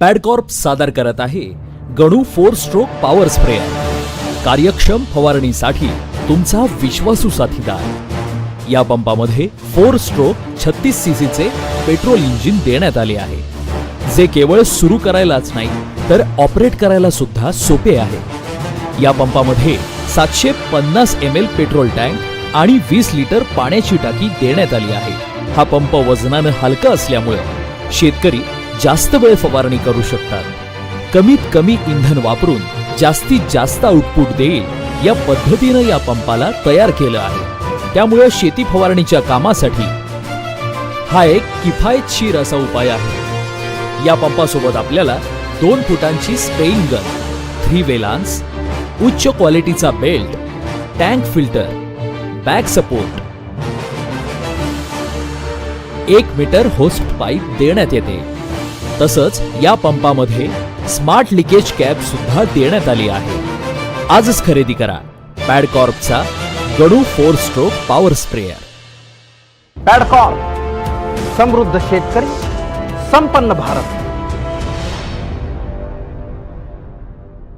पॅडकॉर्प सादर करत आहे Ganu four stroke power sprayer. कार्यक्षम फवारणीसाठी तुमचा विश्वासू साथीदार. या पंपामध्ये फोर स्ट्रोक छत्तीस सीसीचे पेट्रोल इंजिन देण्यात आले आहे. जे केवळ सुरू करायलाच नाही तर ऑपरेट करायला सुद्धा सोपे आहे. या पंपामध्ये सातशे पन्नास एम एल पेट्रोल टँक आणि वीस लिटर पाण्याची टाकी देण्यात आली आहे. हा पंप वजनानं हलका असल्यामुळे शेतकरी जास्त वेळ फवारणी करू शकतात. कमीत कमी इंधन वापरून जास्तीत जास्त आउटपुट देईल या पद्धतीनं या पंपाला तयार केलं आहे. त्यामुळे शेती फवारणीच्या कामासाठी हा एक किफायतशीर असा उपाय आहे. या पंपासोबत आपल्याला दोन फुटांची स्पेइंग गन थ्री वेलान्स उच्च क्वालिटीचा belt tank filter back support एक मीटर होस्ट पाईप देण्यात येते. तसंच या पंपामध्ये स्मार्ट लिकेज कॅप सुद्धा देण्यात आली आहे. आजच खरेदी करा. पॅडकॉर्पचा Gadu four stroke power sprayer Padcorp समृद्ध शेतकरी संपन्न भारत.